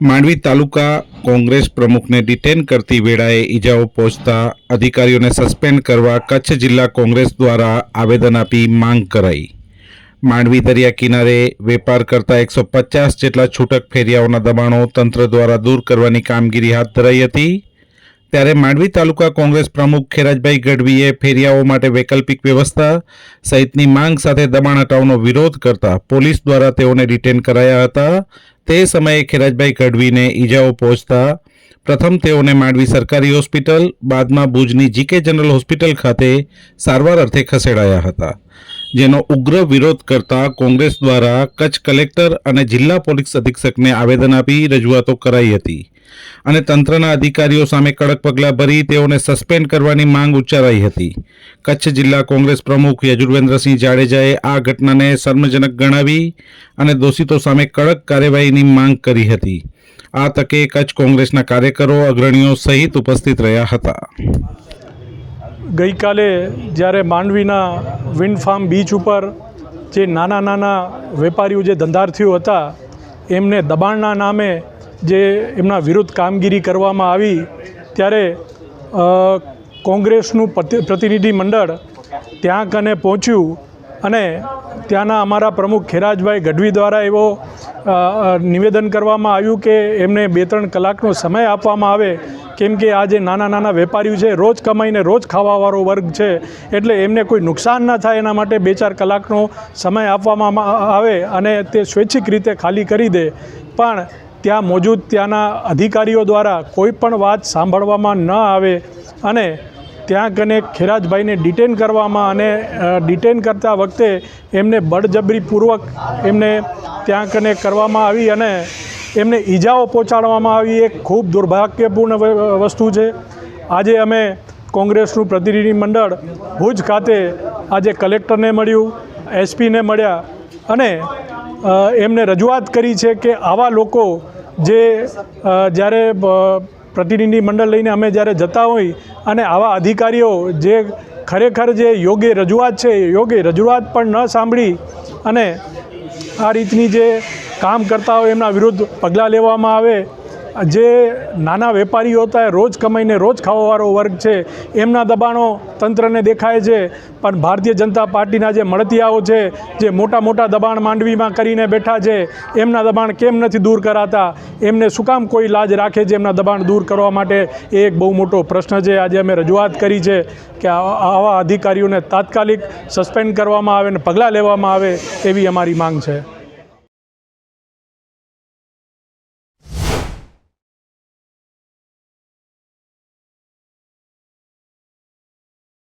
માંડવી તાલુકા કોંગ્રેસ પ્રમુખને ડિટેન કરતી વેળાએ ઈજાઓ પહોંચતા અધિકારીઓને સસ્પેન્ડ કરવા કચ્છ જિલ્લા કોંગ્રેસ દ્વારા આવેદન આપી માંગ કરાઈ. માંડવી દરિયા કિનારે વેપાર કરતા એકસો પચાસ જેટલા છૂટક ફેરિયાઓના દબાણો તંત્ર દ્વારા દૂર કરવાની કામગીરી હાથ ધરાઈ હતી. ત્યારે માંડવી તાલુકા કોંગ્રેસ પ્રમુખ ખેરાજભાઈ ગઢવીએ ફેરિયાઓ માટે વૈકલ્પિક વ્યવસ્થા સહિતની માંગ સાથે દબાણ હટાવનો વિરોધ કરતા પોલીસ દ્વારા તેઓને ડિટેન કરાયા હતા. તે સમયે ખેરાજભાઈ ગઢવીને ઈજાઓ પહોંચતા પ્રથમ તેઓને માંડવી સરકારી હોસ્પિટલ, બાદમાં ભુજની જીકે જનરલ હોસ્પિટલ ખાતે સારવાર અર્થે ખસેડાયા હતા, જેનો ઉગ્ર વિરોધ કરતા કોંગ્રેસ દ્વારા કચ્છ કલેક્ટર અને જિલ્લા પોલીસ અધિક્ષકને આવેદન આપી રજૂઆતો કરાઈ હતી. અને તંત્રના અધિકારીઓ સામે કડક પગલાં ભરી તેઓને સસ્પેન્ડ કરવાની માંગ ઉચ્ચારાઈ હતી. કચ્છ જિલ્લા કોંગ્રેસ પ્રમુખ યજુર્વેન્દ્રસિંહ જાડેજાએ આ ઘટનાને શર્મજનક ગણાવી અને દોષિતો સામે કડક કાર્યવાહીની માંગ કરી હતી. આ તકે કચ્છ કોંગ્રેસના કાર્યકરો, અગ્રણીઓ સહિત ઉપસ્થિત રહ્યા હતા. ગઈકાલે જ્યારે માંડવીના વિન્ડ ફાર્મ બીચ ઉપર જે નાના નાના વેપારીઓ જે ધંધાર્થીઓ હતા, એમને દબાણના નામે જે એમના વિરુદ્ધ કામગીરી કરવામાં આવી, ત્યારે કોંગ્રેસનું પ્રતિ- પ્રતિનિધિ મંડળ ત્યાં કને પહોંચ્યું અને ત્યાંના અમારા પ્રમુખ ખેરાજભાઈ ગઢવી દ્વારા એવો નિવેદન કરવામાં આવ્યું કે એમને બે ત્રણ કલાકનો સમય આપવામાં આવે, કેમ કે આ જે નાના નાના વેપારીઓ છે, રોજ કમાઈને રોજ ખાવાવાળો વર્ગ છે, એટલે એમને કોઈ નુકસાન ન થાય એના માટે બે ચાર કલાકનો સમય આપવામાં આવે અને તે સ્વૈચ્છિક રીતે ખાલી કરી દે. પણ ત્યાં મોજૂદ ત્યાંના અધિકારીઓ દ્વારા કોઈ પણ વાત સાંભળવામાં ન આવે અને ત્યાં કને ખેરાજભાઈને ડિટેન કરવામાં અને ડિટેન કરતા વખતે એમને બળજબરીપૂર્વક એમને ત્યાં કને કરવામાં આવી અને એમને ઈજાઓ પહોંચાડવામાં આવી. એ ખૂબ દુર્ભાગ્યપૂર્ણ વસ્તુ છે. આજે અમે કોંગ્રેસનું પ્રતિનિધિ મંડળ ભુજ ખાતે આજે કલેક્ટરને મળ્યું, એસપીને મળ્યા અને એમને રજૂઆત કરી છે કે આવા લોકો જે જ્યારે પ્રતિનિધિ મંડળ લઈને અમે જ્યારે જતા હોય અને આવા અધિકારીઓ જે ખરેખર જે યોગ્ય રજૂઆત છે યોગ્ય રજૂઆત પણ ન સાંભળી અને આ રીતની જે કામ કરતા હોય એમના વિરુદ્ધ પગલાં લેવામાં આવે જે નાના વેપારીઓ હતા રોજ કમાઈને રોજ ખાવાવાળો વર્ગ છે, એમના દબાણો તંત્રને દેખાય છે. પણ ભારતીય જનતા પાર્ટીના જે મળતિયાઓ છે, જે મોટા મોટા દબાણ માંડવીમાં કરીને બેઠા છે, એમના દબાણ કેમ નથી દૂર કરાતા? એમને શું કામ કોઈ લાજ રાખે છે એમના દબાણ દૂર કરવા માટે? એ એક બહુ મોટો પ્રશ્ન છે. આજે અમે રજૂઆત કરી છે કે આવા અધિકારીઓને તાત્કાલિક સસ્પેન્ડ કરવામાં આવે અને પગલાં લેવામાં આવે એવી અમારી માંગ છે.